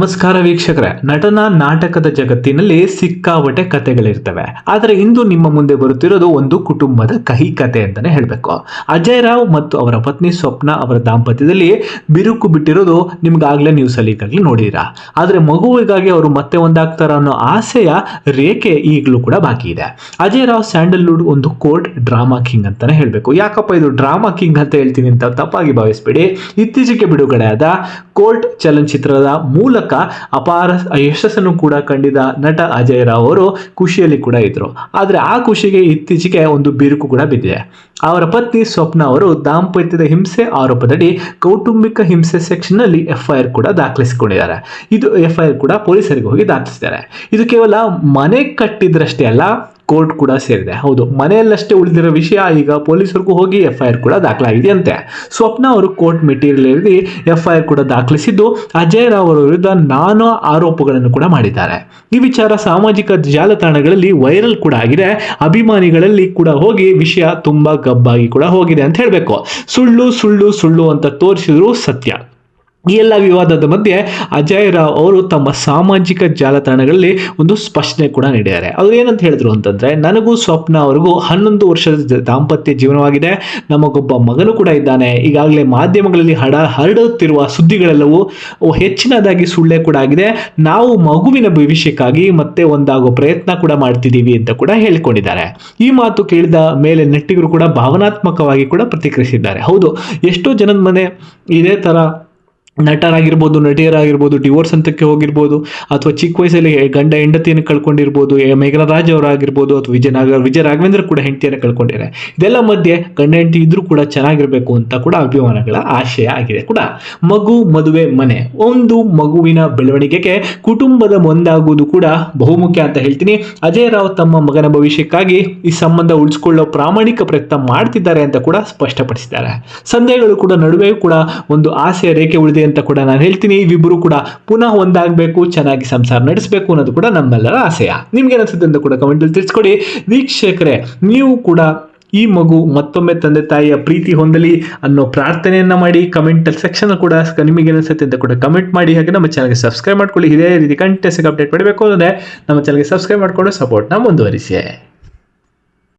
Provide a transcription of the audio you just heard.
ನಮಸ್ಕಾರ ವೀಕ್ಷಕರೇ. ನಟನ ನಾಟಕದ ಜಗತ್ತಿನಲ್ಲಿ ಸಿಕ್ಕಾವಟೆ ಕಥೆಗಳಿರ್ತವೆ. ಆದರೆ ಇಂದು ನಿಮ್ಮ ಮುಂದೆ ಬರುತ್ತಿರೋದು ಒಂದು ಕುಟುಂಬದ ಕಹಿ ಕತೆ ಅಂತಾನೆ ಹೇಳಬೇಕು. ಅಜಯ್ ರಾವ್ ಮತ್ತು ಅವರ ಪತ್ನಿ ಸ್ವಪ್ನ ಅವರ ದಾಂಪತ್ಯದಲ್ಲಿ ಬಿರುಕು ಬಿಟ್ಟಿರೋದು ನಿಮ್ಗಾಗ್ಲೇ ನ್ಯೂಸ್ ಅಲ್ಲಿ ಈಗಾಗಲೇ ನೋಡಿರಾ ಆದರೆ ಮಗುವಿಗಾಗಿ ಅವರು ಮತ್ತೆ ಒಂದಾಗ್ತಾರ ಅನ್ನೋ ಆಸೆಯ ರೇಖೆ ಈಗಲೂ ಕೂಡ ಬಾಕಿ ಇದೆ. ಅಜಯ್ ರಾವ್ ಸ್ಯಾಂಡಲ್ವುಡ್ ಒಂದು ಕೋರ್ಟ್ ಡ್ರಾಮಾ ಕಿಂಗ್ ಅಂತಾನೆ ಹೇಳಬೇಕು. ಯಾಕಪ್ಪ ಇದು ಡ್ರಾಮಾ ಕಿಂಗ್ ಅಂತ ಹೇಳ್ತೀನಿ ಅಂತ ತಪ್ಪಾಗಿ ಭಾವಿಸ್ಬೇಡಿ. ಇತ್ತೀಚೆಗೆ ಬಿಡುಗಡೆಯಾದ ಕೋರ್ಟ್ ಚಲನಚಿತ್ರದ ಮೂಲಕ ಅಪಾರ ಯಶಸ್ಸನ್ನು ಕೂಡ ಕಂಡಿದ ನಟ ಅಜಯ್ ರಾವ್ ಅವರು ಖುಷಿಯಲ್ಲಿ ಕೂಡ ಇದ್ರು. ಆದರೆ ಆ ಖುಷಿಗೆ ಇತ್ತೀಚೆಗೆ ಒಂದು ಬಿರುಕು ಕೂಡ ಬಿದ್ದಿದೆ. ಅವರ ಪತ್ನಿ ಸ್ವಪ್ನ ಅವರು ದಾಂಪತ್ಯದ ಹಿಂಸೆ ಆರೋಪದಡಿ ಕೌಟುಂಬಿಕ ಹಿಂಸೆ ಸೆಕ್ಷನ್ನಲ್ಲಿ ಎಫ್ಐಆರ್ ಕೂಡ ದಾಖಲಿಸಿಕೊಂಡಿದ್ದಾರೆ. ಇದು ಎಫ್ಐಆರ್ ಕೂಡ ಪೊಲೀಸರಿಗೆ ಹೋಗಿ ದಾಖಲಿಸಿದ್ದಾರೆ. ಇದು ಕೇವಲ ಮನೆ ಕಟ್ಟಿದ್ರಷ್ಟೇ ಅಲ್ಲ ಕೋರ್ಟ್ ಕೂಡ ಸೇರಿದೆ. ಹೌದು, ಮನೆಯಲ್ಲಷ್ಟೇ ಉಳಿದಿರೋ ವಿಷಯ ಈಗ ಪೊಲೀಸರಿಗೂ ಹೋಗಿ ಎಫ್ಐಆರ್ ಕೂಡ ದಾಖಲಾಗಿದೆ ಅಂತೆ ಸ್ವಪ್ನ ಅವರು ಕೋರ್ಟ್ ಮೆಟೀರಿಯಲ್ ಇರಲಿ ಎಫ್ಐಆರ್ ಕೂಡ ದಾಖಲಿಸಿದ್ದು, ಅಜಯ್ ರಾವ್ ಅವರ ವಿರುದ್ಧ ನಾನಾ ಆರೋಪಗಳನ್ನು ಕೂಡ ಮಾಡಿದ್ದಾರೆ. ಈ ವಿಚಾರ ಸಾಮಾಜಿಕ ಜಾಲತಾಣಗಳಲ್ಲಿ ವೈರಲ್ ಕೂಡ ಆಗಿದೆ. ಅಭಿಮಾನಿಗಳಲ್ಲಿ ಕೂಡ ಹೋಗಿ ವಿಷಯ ತುಂಬಾ ಗಬ್ಬಾಗಿ ಕೂಡ ಹೋಗಿದೆ ಅಂತ ಹೇಳಬೇಕು. ಸುಳ್ಳು ಸುಳ್ಳು ಸುಳ್ಳು ಅಂತ ತೋರಿಸಿದ್ರು ಸತ್ಯ. ಈ ಎಲ್ಲ ವಿವಾದದ ಮಧ್ಯೆ ಅಜಯ್ ರಾವ್ ಅವರು ತಮ್ಮ ಸಾಮಾಜಿಕ ಜಾಲತಾಣಗಳಲ್ಲಿ ಒಂದು ಸ್ಪಷ್ಟನೆ ಕೂಡ ನೀಡಿದ್ದಾರೆ. ಅವ್ರು ಏನಂತ ಹೇಳಿದ್ರು ಅಂತಂದ್ರೆ, ನನಗೂ ಸ್ವಪ್ನ ಅವರಿಗೂ ಹನ್ನೊಂದು ವರ್ಷದ ದಾಂಪತ್ಯ ಜೀವನವಾಗಿದೆ. ನಮಗೊಬ್ಬ ಮಗನು ಕೂಡ ಇದ್ದಾನೆ. ಈಗಾಗಲೇ ಮಾಧ್ಯಮಗಳಲ್ಲಿ ಹಡ, ಹರಡುತ್ತಿರುವ ಸುದ್ದಿಗಳೆಲ್ಲವೂ ಹೆಚ್ಚಿನದಾಗಿ ಸುಳ್ಳೆ ಕೂಡ ಆಗಿದೆ. ನಾವು ಮಗುವಿನ ಭವಿಷ್ಯಕ್ಕಾಗಿ ಮತ್ತೆ ಒಂದಾಗೋ ಪ್ರಯತ್ನ ಕೂಡ ಮಾಡ್ತಿದ್ದೀವಿ ಅಂತ ಕೂಡ ಹೇಳಿಕೊಂಡಿದ್ದಾರೆ. ಈ ಮಾತು ಕೇಳಿದ ಮೇಲೆ ನೆಟ್ಟಿಗರು ಕೂಡ ಭಾವನಾತ್ಮಕವಾಗಿ ಕೂಡ ಪ್ರತಿಕ್ರಿಯಿಸಿದ್ದಾರೆ. ಹೌದು, ಎಷ್ಟೋ ಜನದ ಮನೆ ಇದೇ ತರ ನಟರಾಗಿರ್ಬೋದು, ನಟಿಯರಾಗಿರ್ಬೋದು ಡಿವೋರ್ಸ್ ಹಂತಕ್ಕೆ ಹೋಗಿರ್ಬೋದು, ಅಥವಾ ಚಿಕ್ಕ ವಯಸ್ಸಲ್ಲಿ ಗಂಡ ಹೆಂಡತಿಯನ್ನು ಕಳ್ಕೊಂಡಿರ್ಬೋದು ಮೇಘರಾಜ್ ಅವರಾಗಿರ್ಬೋದು, ಅಥವಾ ವಿಜಯ ನಾಗ, ವಿಜಯ ರಾಘವೇಂದ್ರ ಕೂಡ ಹೆಂಡತಿಯನ್ನು ಕಳ್ಕೊಂಡಿದ್ದಾರೆ. ಇದೆಲ್ಲ ಮಧ್ಯೆ ಗಂಡ ಹೆಂಡತಿ ಇದ್ರೂ ಕೂಡ ಚೆನ್ನಾಗಿರಬೇಕು ಅಂತ ಕೂಡ ಅಭಿಮಾನಗಳ ಆಶಯ ಆಗಿದೆ ಕೂಡ. ಮಗು, ಮದುವೆ, ಮನೆ. ಒಂದು ಮಗುವಿನ ಬೆಳವಣಿಗೆಗೆ ಕುಟುಂಬದ ಒಂದಾಗುವುದು ಕೂಡ ಬಹುಮುಖ್ಯ ಅಂತ ಹೇಳ್ತೀನಿ. ಅಜಯ್ ರಾವ್ ತಮ್ಮ ಮಗನ ಭವಿಷ್ಯಕ್ಕಾಗಿ ಈ ಸಂಬಂಧ ಉಳಿಸಿಕೊಳ್ಳೋ ಪ್ರಾಮಾಣಿಕ ಪ್ರಯತ್ನ ಮಾಡ್ತಿದ್ದಾರೆ ಅಂತ ಕೂಡ ಸ್ಪಷ್ಟಪಡಿಸಿದ್ದಾರೆ. ಸಂದೇಹಗಳು ಕೂಡ ನಡುವೆ ಕೂಡ ಒಂದು ಆಸೆಯ ರೇಖೆ ಉಳಿದೆ ಅಂತ ಕೂಡ ನಾನು ಹೇಳ್ತೀನಿ. ಇವಿಬ್ಬರು ಕೂಡ ಪುನಃ ಒಂದಾಗಬೇಕು, ಚೆನ್ನಾಗಿ ಸಂಸಾರ ನಡೆಸಬೇಕು ಅನ್ನೋದು ಕೂಡ ನಮ್ಮೆಲ್ಲರ ಆಸೆಯ. ನಿಮ್ಗೆ ಅನಿಸುತ್ತೆ ಅಂತ ಕೂಡ ಕಮೆಂಟಲ್ಲಿ ತಿಳಿಸ್ಕೊಡಿ. ವೀಕ್ಷಕರೇ, ನೀವು ಕೂಡ ಈ ಮಗು ಮತ್ತೊಮ್ಮೆ ತಂದೆ ತಾಯಿಯ ಪ್ರೀತಿ ಹೊಂದಲಿ ಅನ್ನೋ ಪ್ರಾರ್ಥನೆಯನ್ನ ಮಾಡಿ ಕಮೆಂಟ್ ಸೆಕ್ಷನ್ ಕೂಡ ನಿಮಗೆ ಅನಿಸುತ್ತೆ ಅಂತ ಕೂಡ ಕಮೆಂಟ್ ಮಾಡಿ, ಹಾಗೆ ನಮ್ಮ ಚಾನಲ್ಗೆ ಸಬ್ಸ್ಕ್ರೈಬ್ ಮಾಡ್ಕೊಳ್ಳಿ. ಇದೇ ರೀತಿ ಕಂಟೆಸ್ಟ್ ಅಪ್ಡೇಟ್ ಮಾಡಬೇಕು ಅಂದರೆ ನಮ್ಮ ಚಾನಲ್ಗೆ ಸಬ್ಸ್ಕ್ರೈಬ್ ಮಾಡಿಕೊಂಡು ಸಪೋರ್ಟ್ನ ಮುಂದುವರಿಸಿ.